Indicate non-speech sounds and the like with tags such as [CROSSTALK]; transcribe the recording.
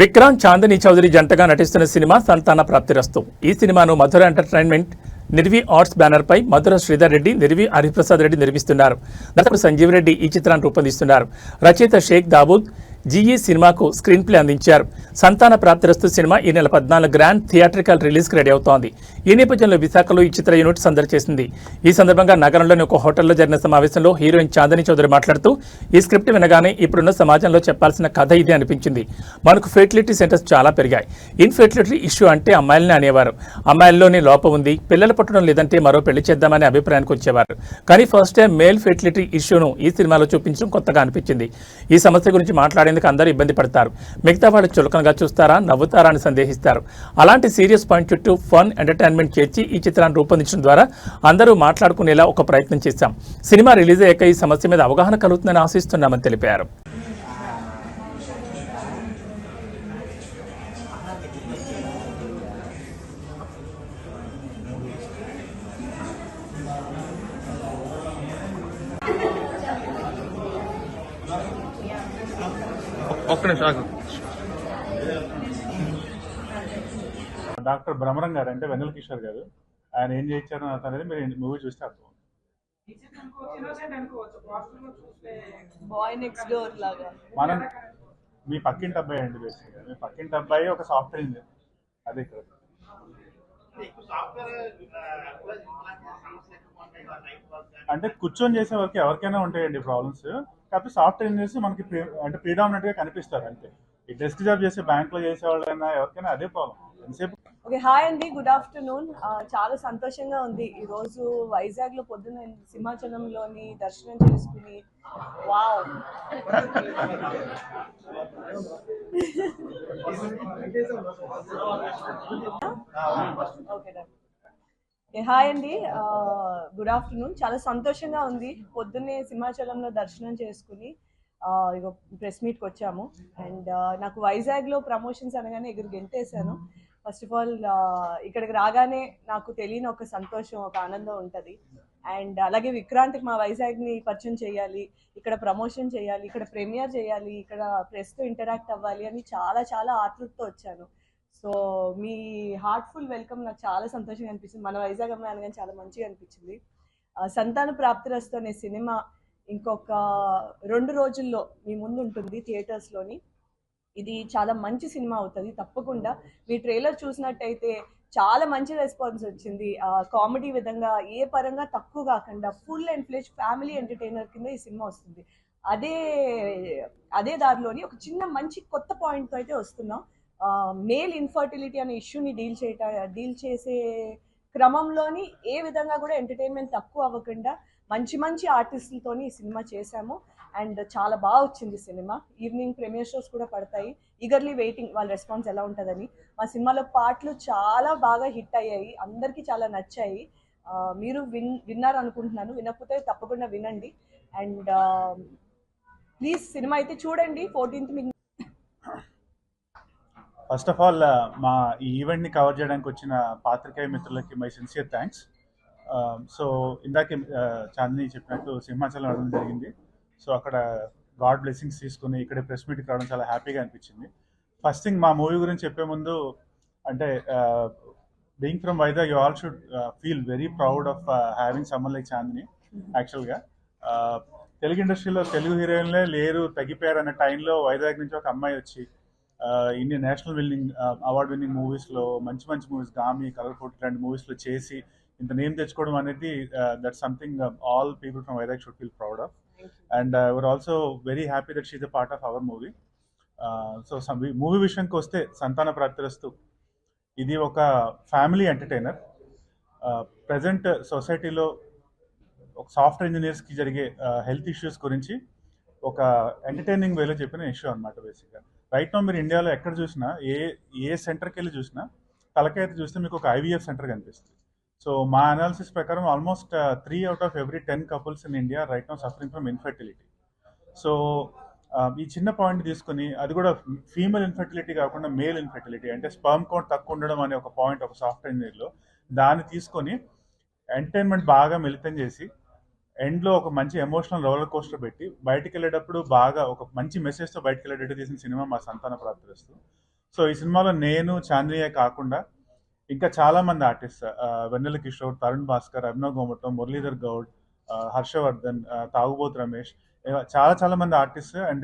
విక్రాంత్ చాందిని చౌదరి జంటగా నటిస్తున్న సినిమా సంతాన ప్రాప్తిరస్తు ఈ సినిమాను Madhura entertainment Nirvi arts banner పై మధుర శ్రీధర్ రెడ్డి నిర్వి హరిప్రసాద్ రెడ్డి నిర్మిస్తున్నారు. దర్శకుడు సంజీవ్ రెడ్డి ఈ చిత్రాన్ని రూపొందిస్తున్నారు. రచయిత షేక్ దాబూద్ జీఈ సినిమాకు స్క్రీన్ ప్లే అందించారు. సంతాన ప్రాప్తిరస్తు సినిమా ఈ నెల పద్నాలుగు గ్రాండ్ థియేట్రికల్ రిలీజ్కి రెడీ అవుతోంది. ఈ నేపథ్యంలో విశాఖలో ఈ చిత్ర యూనిట్ సందడి చేసింది. ఈ సందర్భంగా నగరంలోని ఒక హోటల్లో జరిగిన సమావేశంలో హీరోయిన్ చాందని చౌదరి మాట్లాడుతూ ఈ స్క్రిప్ట్ వినగానే ఇప్పుడున్న సమాజంలో చెప్పాల్సిన కథ ఇది అనిపించింది. మనకు ఫెర్టిలిటీ సెంటర్స్ చాలా పెరిగాయి. ఇన్ఫెర్టిలిటీ ఇష్యూ అంటే అమ్మాయిలని అనేవారు. అమ్మాయిల్లోనే లోపం ఉంది. పిల్లలు పుట్టడం లేదంటే మరో పెళ్ళి చేద్దామనే అభిప్రాయానికి వచ్చేవారు. కానీ ఫస్ట్ టైం మేల్ ఫెర్టిలిటీ ఇష్యూను ఈ సినిమాలో చూపించడం కొత్తగా అనిపించింది. ఈ సమస్య గురించి చెప్పేందుకు అందరూ ఇబ్బంది పడతారు. మిగతా వాళ్ళు చులకనగా చూస్తారా నవ్వుతారా అని సందేహిస్తారు. అలాంటి సీరియస్ పాయింట్ చుట్టూ ఫన్ ఎంటర్టైన్మెంట్ చేర్చి ఈ చిత్రాన్ని రూపొందించడం ద్వారా అందరూ మాట్లాడుకునేలా ఒక ప్రయత్నం చేశాం. సినిమా రిలీజ్ అయ్యాక ఈ సమస్య మీద అవగాహన కలుగుతుందని ఆశిస్తున్నామని తెలిపారు. ఒక్క నిమిషం ఆగు. డాక్టర్ భ్రమరం గారు అంటే వెన్నెల కిషోర్ గారు. ఆయన ఏం చేయించారు అనేది మీరు మూవీ చూస్తే అర్థం మనం మీ పక్కింటి అబ్బాయి అండి బేసిక్గా మీ పక్కింటి అబ్బాయి ఒక సాఫ్ట్వేర్ ఇంజనీర్ అదే ఇక్కడ. అంటే కూర్చొని చేసే వరకు ఎవరికైనా ఉంటాయండి ప్రాబ్లమ్స్ కాకపోతే సాఫ్ట్వేర్ ఇంజనీర్స్ మనకి అంటే ప్రీడామినెంట్గా కనిపిస్తారు అంతే. ఈ డెస్క్ జాబ్ చేసే బ్యాంక్లో చేసే వాళ్ళైనా ఎవరికైనా అదే ప్రాబ్లం ఎంతసేపు? ఓకే హాయ్ అండి గుడ్ ఆఫ్టర్నూన్. చాలా సంతోషంగా ఉంది. ఈ రోజు వైజాగ్లో పొద్దున్న సింహాచలంలోని దర్శనం చేసుకుని వావ్. [LAUGHS] ఓకే హాయ్ అండి. గుడ్ ఆఫ్టర్నూన్ చాలా సంతోషంగా ఉంది. పొద్దున్నే సింహాచలంలో దర్శనం చేసుకుని ఆ, ఇగో ప్రెస్ మీట్కి వచ్చాము. అండ్ నాకు వైజాగ్లో ప్రమోషన్స్ అనగానే ఎగురు గెంతేసాను ఫస్ట్ ఆఫ్ ఆల్ ఇక్కడికి రాగానే నాకు తెలియని ఒక సంతోషం ఒక ఆనందం ఉంటుంది. అండ్ అలాగే విక్రాంత్కి మా వైజాగ్ని పరిచయం చేయాలి ఇక్కడ ప్రమోషన్ చేయాలి ఇక్కడ ప్రీమియర్ చేయాలి ఇక్కడ ప్రెస్తో ఇంటరాక్ట్ అవ్వాలి అని చాలా చాలా ఆతృతతో వచ్చాను. సో మీ హార్ట్ఫుల్ వెల్కమ్ నాకు చాలా సంతోషంగా అనిపించింది. మన వైజాగ్ అమ్మాయి అనగానే చాలా మంచిగా అనిపించింది. సంతాన ప్రాప్తిరస్తు అనే సినిమా ఇంకొక రెండు రోజుల్లో మీ ముందు ఉంటుంది థియేటర్స్లోని ఇది చాలా మంచి సినిమా అవుతుంది తప్పకుండా. మీ ట్రైలర్ చూసినట్టయితే చాలా మంచి రెస్పాన్స్ వచ్చింది. కామెడీ విధంగా ఏ పరంగా తక్కువ కాకుండా full and flesh family entertainer కింద ఈ సినిమా వస్తుంది. అదే అదే దారిలోని ఒక చిన్న మంచి కొత్త పాయింట్తో అయితే వస్తున్నాం. మేల్ ఇన్ఫర్టిలిటీ అనే ఇష్యూని డీల్ చేయట డీల్ చేసే క్రమంలోని ఏ విధంగా కూడా ఎంటర్టైన్మెంట్ తక్కువ అవ్వకుండా మంచి మంచి ఆర్టిస్టులతోని ఈ సినిమా చేశాము. అండ్ చాలా బాగా వచ్చింది సినిమా. ఈవినింగ్ ప్రీమియర్ షోస్ కూడా పడతాయి. ఈగర్లీ వెయిటింగ్ వాళ్ళ రెస్పాన్స్ ఎలా ఉంటుందని. మా సినిమాలో పాటలు చాలా బాగా హిట్ అయ్యాయి. అందరికీ చాలా నచ్చాయి. మీరు విన్ విన్నారు అనుకుంటున్నాను. వినకపోతే తప్పకుండా వినండి. అండ్ ప్లీజ్ సినిమా అయితే చూడండి. ఫోర్టీన్త్ మీకు ఫస్ట్ ఆఫ్ ఆల్ మా ఈ ఈవెంట్ని కవర్ చేయడానికి వచ్చిన పాత్రికేయ మిత్రులకి మై సిన్సియర్ థ్యాంక్స్ సో ఇందాకే uh, చాందిని చెప్పినట్టు సింహాచలం వెళ్ళడం జరిగింది. సో అక్కడ గాడ్ బ్లెస్సింగ్స్ తీసుకుని ఇక్కడ ప్రెస్ మీట్కి రావడం చాలా హ్యాపీగా అనిపించింది. ఫస్ట్ థింగ్ మా మూవీ గురించి చెప్పే ముందు అంటే being from Vizag you all should feel very proud of having someone like Chandini యాక్చువల్గా తెలుగు ఇండస్ట్రీలో తెలుగు హీరోయిన్లే లేరు తగ్గిపోయారు అనే టైంలో వైజాగ్ నుంచి ఒక అమ్మాయి వచ్చి ఇన్ని నేషనల్ విన్నింగ్ అవార్డ్ విన్నింగ్ మూవీస్లో మంచి మంచి మూవీస్ గామి కలర్ ఫుడ్ లాంటి మూవీస్లో చేసి ఇంత నేమ్ తెచ్చుకోవడం అనేది that something all people from Vizag should feel proud of and we're also very happy that she's a part of our movie so movie విషయానికి వస్తే సంతాన ప్రాప్తిరస్తు. ఇది ఒక ఫ్యామిలీ ఎంటర్టైనర్ ప్రజెంట్ సొసైటీలో ఒక సాఫ్ట్వేర్ ఇంజనీర్స్కి జరిగే హెల్త్ ఇష్యూస్ గురించి ఒక ఎంటర్టైనింగ్ వేలో చెప్పిన ఇష్యూ అనమాట బేసిక్గా రైట్ నో మీరు ఇండియాలో ఎక్కడ చూసినా ఏ ఏ సెంటర్కి వెళ్ళి చూసినా తలకైతే చూస్తే మీకు ఒక ఐవీఎఫ్ సెంటర్ కనిపిస్తుంది. సో మా అనాలిసిస్ ప్రకారం almost three out of every ten couples in India right no suffering from infertility so ఈ చిన్న పాయింట్ తీసుకుని అది కూడా ఫీమేల్ ఇన్ఫర్టిలిటీ కాకుండా మేల్ ఇన్ఫర్టిలిటీ అంటే స్పర్మ్ కౌంట్ తక్కువ ఉండడం అనే ఒక పాయింట్ ఒక సాఫ్ట్వేర్ ఇంజనీర్లో దాన్ని తీసుకొని ఎంటర్టైన్మెంట్ బాగా మిళితం చేసి ఎండ్లో ఒక మంచి ఎమోషనల్ రోలర్ కోస్టర్ పెట్టి బయటికి వెళ్ళేటప్పుడు బాగా ఒక మంచి మెసేజ్తో బయటికి వెళ్ళేటట్టు తీసిన సినిమా మా సంతాన ప్రార్థిస్తూ సో ఈ సినిమాలో నేను చాంద్రియే కాకుండా ఇంకా చాలామంది ఆర్టిస్ట్ వెన్నెల కిషోర్ తరుణ్ భాస్కర్ అభినవ్ గోమటం మురళీధర్ గౌడ్ హర్షవర్ధన్ ఆ, తాగుబోత్ రమేష్ చాలా చాలా మంది ఆర్టిస్ట్ అండ్